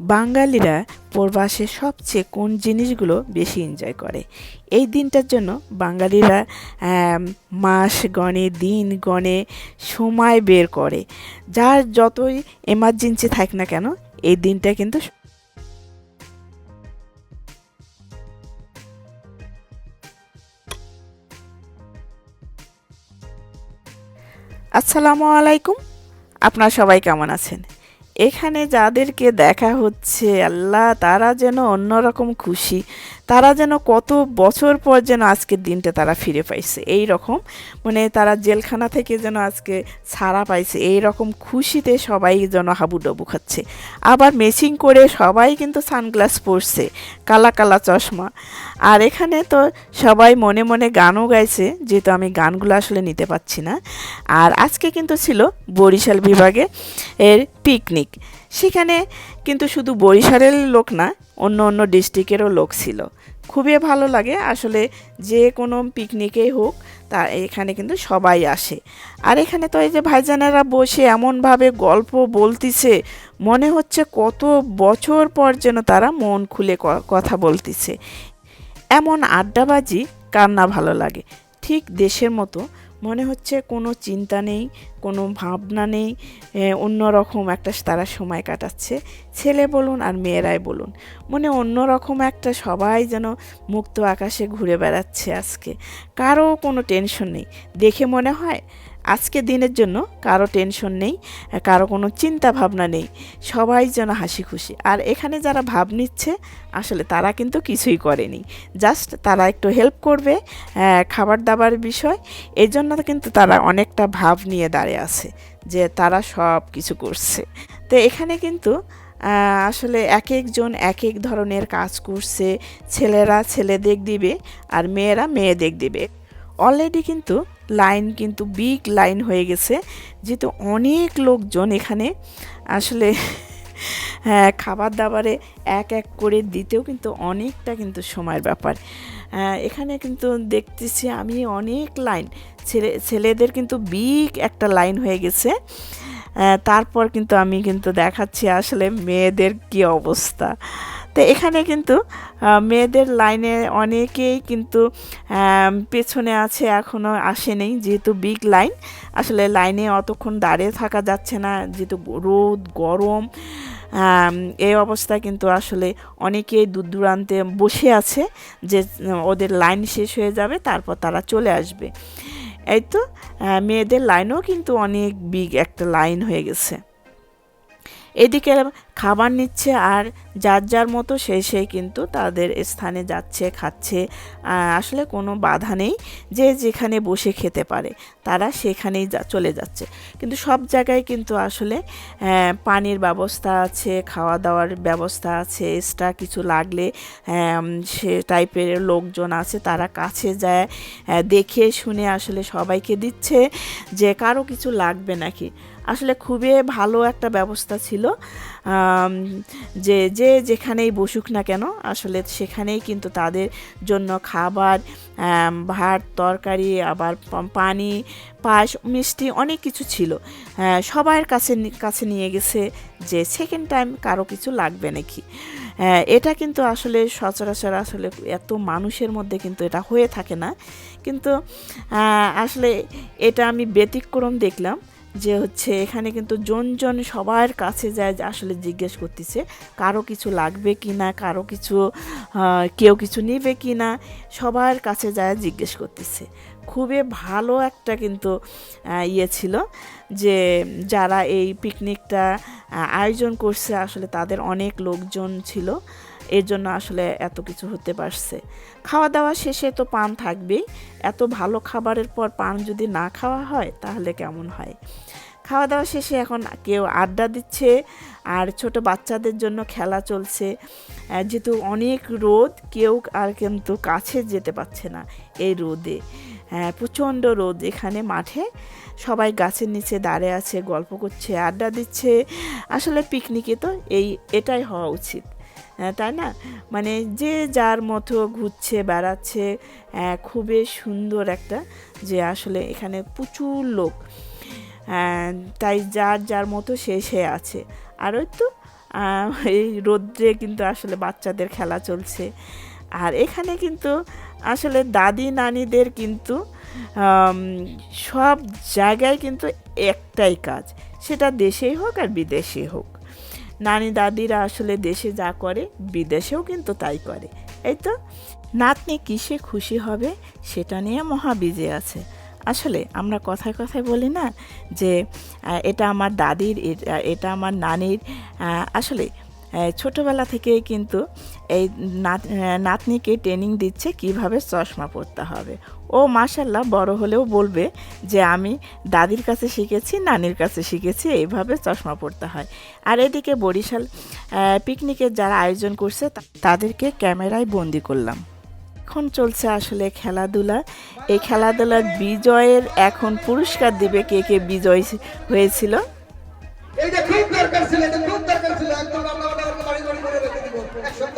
বাঙালিরা প্রবাসে সবচেয়ে কোন জিনিসগুলো বেশি এনজয় করে? এই দিনটার জন্য বাঙালিরা মাস গণে দিন গণে সময় বের করে। যার যতই এমার্জেন্সি থাক না কেন, এই দিনটা কিন্তু আসসালামু আলাইকুম। আপনারা সবাই কেমন আছেন? এখানে যাদেরকে দেখা হচ্ছে আল্লাহ তারা যেন অন্যরকম খুশি। তারা যেন কত বছর পর যেন আজকের দিনটা তারা ফিরে পাইছে। এই রকম মানে তারা জেলখানা থেকে যেন আজকে ছাড়া পাইছে, এই রকম খুশিতে সবাই যেন হাবুডুবু খাচ্ছে। আবার মেচিং করে সবাই কিন্তু সানগ্লাস পরছে, কালা কালা চশমা। আর এখানে তো সবাই মনে মনে গানও গাইছে, যেহেতু আমি গানগুলো আসলে নিতে পারছি না। আর আজকে কিন্তু ছিল বরিশাল বিভাগে এর পিকনিক সেখানে কিন্তু শুধু বরিশালের লোক না, অন্য অন্য ডিস্ট্রিক্টেরও লোক ছিল। খুবই ভালো লাগে, আসলে যে কোনো পিকনিকেই হোক, তা এখানে কিন্তু সবাই আসে। আর এখানে তো এই যে ভাইজানেরা বসে এমনভাবে গল্প বলতিছে, মনে হচ্ছে কত বছর পর যেন তারা মন খুলে কথা বলতিছে। এমন আড্ডাবাজি কার না ভালো লাগে। ঠিক দেশের মতো মনে হচ্ছে কোনো চিন্তা নেই, কোনো ভাবনা নেই অন্যরকম একটা তারা সময় কাটাচ্ছে। ছেলে বলুন আর মেয়েরাই বলুন, মনে অন্যরকম একটা সবাই যেন মুক্ত আকাশে ঘুরে বেড়াচ্ছে আজকে। কারও কোনো টেনশন নেই, দেখে মনে হয়? আজকে দিনের জন্য কারও টেনশন নেই, কারও কোনো চিন্তা ভাবনা নেই, সবাই যেন হাসি খুশি। আর এখানে যারা ভাব নিচ্ছে, আসলে তারা কিন্তু কিছুই করেনি। জাস্ট তারা একটু হেল্প করবে খাবার দাবার বিষয় এই জন্য কিন্তু তারা অনেকটা ভাব নিয়ে দাঁড়িয়ে আছে যে তারা সব কিছু করছে। তো এখানে কিন্তু আসলে এক একজন এক এক ধরনের কাজ করছে, ছেলেরা ছেলেদের দিবে আর মেয়েরা মেয়েদের দিবে। অলরেডি কিন্তু লাইন কিন্তু বিগ লাইন হয়ে গেছে। যেহেতু অনেক লোকজন এখানে আসলে হ্যাঁ খাবার দাবারে এক এক করে দিতেও কিন্তু অনেকটা কিন্তু সময়ের ব্যাপার। এখানে কিন্তু দেখতেছি আমি অনেক লাইন। ছেলে, ছেলেদের কিন্তু বিগ একটা লাইন হয়ে গেছে। তারপর কিন্তু আমি কিন্তু দেখাচ্ছি আসলে মেয়েদের কি অবস্থা। তো এখানে কিন্তু মেয়েদের লাইনে অনেকেই কিন্তু পেছনে আছে এখনও আসেনি, যেহেতু বিগ লাইন আসলে লাইনে অতক্ষণ দাঁড়িয়ে থাকা যাচ্ছে না, যেহেতু রোদ, গরম এই অবস্থায় কিন্তু আসলে অনেকেই দূর দূরান্তে বসে আছে যে, ওদের লাইন শেষ হয়ে যাবে, তারপর তারা চলে আসবে। এই তো মেয়েদের লাইনও কিন্তু অনেক বিগ একটা লাইন হয়ে গেছে। এদিকে খাবার নিচ্ছে আর যার যার মতো সেই সেই কিন্তু তাদের স্থানে যাচ্ছে, খাচ্ছে। আসলে কোনো বাধা নেই যে যেখানে বসে খেতে পারে, তারা সেখানেই চলে যাচ্ছে। কিন্তু সব জায়গায় কিন্তু আসলে পানির ব্যবস্থা আছে খাওয়া দাওয়ার ব্যবস্থা আছে এক্সট্রা কিছু লাগলে সে টাইপের লোকজন আছে, তারা কাছে যায় দেখে শুনে আসলে সবাইকে দিচ্ছে, যে কারও কিছু লাগবে নাকি। আসলে খুবই ভালো একটা ব্যবস্থা ছিল। যে যে যেখানেই বসুক না কেন, আসলে সেখানেই কিন্তু তাদের জন্য খাবার ভাত, তরকারি, আবার পানি, পায়েস, মিষ্টি অনেক কিছু ছিল। সবার কাছে কাছে নিয়ে গেছে যে সেকেন্ড টাইম কারও কিছু লাগবে নাকি? এটা কিন্তু আসলে সচরাচর আসলে এত মানুষের মধ্যে কিন্তু এটা হয়ে থাকে না। কিন্তু আসলে এটা আমি ব্যতিক্রম দেখলাম। যে হচ্ছে এখানে কিন্তু জন জন সবার কাছে যায় আসলে জিজ্ঞেস করতেছে, কারও কিছু লাগবে কি না কারও কিছু কেউ কিছু নিবে কি না সবার কাছে যায় জিজ্ঞেস করতেছে। খুবই ভালো একটা কিন্তু ইয়ে ছিল যে যারা এই পিকনিকটা আয়োজন করছে আসলে তাদের অনেক লোকজন ছিল। এর জন্য আসলে এত কিছু হতে পারছে। খাওয়া দাওয়া শেষে তো পান থাকবেই। এত ভালো খাবারের পর পান যদি না খাওয়া হয়, তাহলে কেমন হয়? খাওয়া দাওয়া শেষে এখন কেউ আড্ডা দিচ্ছে আর ছোট বাচ্চাদের জন্য খেলা চলছে। যেহেতু অনেক রোদ, কেউ আর কিন্তু কাছে যেতে পারছে না এই রোদে। হ্যাঁ প্রচণ্ড রোদ এখানে মাঠে। সবাই গাছের নিচে দাঁড়িয়ে আছে, গল্প করছে, আড্ডা দিচ্ছে। আসলে পিকনিকে তো এই, এটাই হওয়া উচিত। তাই না? মানে যে যার মতো ঘুরছে বেড়াচ্ছে আহ, খুবই সুন্দর একটা যে আসলে এখানে প্রচুর লোক। তাই যার যার মতো সে সে আছে। আর ওই তো এই রোদ্রে কিন্তু আসলে বাচ্চাদের খেলা চলছে। আর এখানে কিন্তু আসলে দাদি নানিদের কিন্তু সব জায়গায় কিন্তু একটাই কাজ। সেটা দেশেই হোক আর বিদেশেই হোক। নানি দাদিরা আসলে দেশে যা করে, বিদেশেও কিন্তু তাই করে। এই তো, নাতনি কিসে খুশি হবে সেটা নিয়ে মহাবিজে আছে। আসলে আমরা কথায় কথায় বলি না যে এটা আমার দাদির, এটা- আমার নানির আসলে ছোটবেলা থেকেই কিন্তু এই নাত- নাতনিকে ট্রেনিং দিচ্ছে কীভাবে চশমা পরতে হবে। ও মাসাল্লাহ বড় হলেও বলবে যে, আমি দাদির কাছে শিখেছি, নানির কাছে শিখেছি, এইভাবে চশমা পরতে হয়। আর এদিকে বরিশাল পিকনিকের যারা আয়োজন করছে তাদেরকে ক্যামেরায় বন্দি করলাম। এখন চলছে আসলে খেলাধুলা। এই খেলাধুলার বিজয়ের এখন পুরস্কার দিবে কে কে বিজয় হয়েছিল। খুব দরকার ছিল একদম রান্না বান্না করে বাড়ি বাড়ি করে রেখে দিব এক সপ্তাহের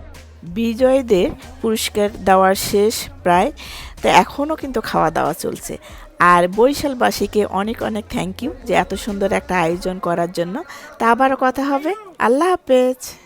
বিজয়ীদের পুরস্কার দেওয়ার শেষ প্রায়, তো এখনও কিন্তু খাওয়া দাওয়া চলছে। আর বরিশালবাসীকে অনেক অনেক থ্যাংক ইউ যে এত সুন্দর একটা আয়োজন করার জন্য। তা আবারও কথা হবে। আল্লাহ হাফেজ।